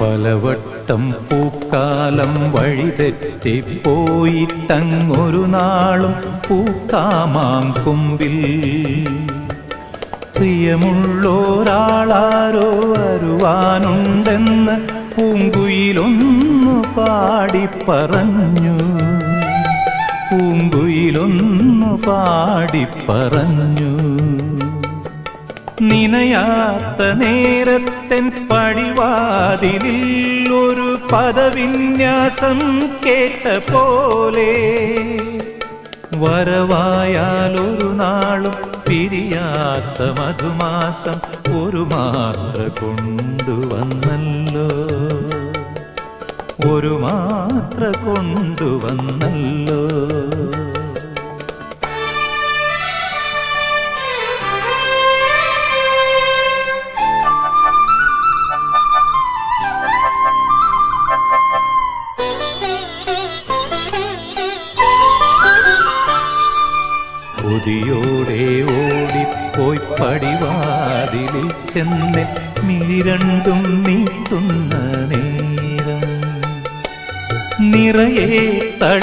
പലവട്ടം പൂക്കാലം വഴിതെറ്റിപ്പോയിട്ടങ്ങൊരു നാളും പൂക്കാമാം കുമ്പിൽ പ്രിയമുള്ളോരാളാരോ വരുവാനുണ്ടെന്ന് പൂങ്കുയിലൊന്നു പാടി പറഞ്ഞു പൂങ്കുയിലൊന്നു പാടി പറഞ്ഞു നിനയാത്ത നേരത്തൻ പടിവാതിലിൽ ഒരു പദവിന്യാസം കേട്ട പോലെ വരവായാൽ ഒരു നാളും പിരിയാത്ത മധുമാസം ഒരു മാത്ര കൊണ്ടുവന്നല്ലോ. ഒരു മാത്ര കൊണ്ടുവന്നല്ലോ. കൊതിയോടെ ഓടിപ്പോയി പടിവാതിലിൽ ചെന്ന് മിഴിരണ്ടും നീത്തുന്ന നേരം നിറയെ തഴ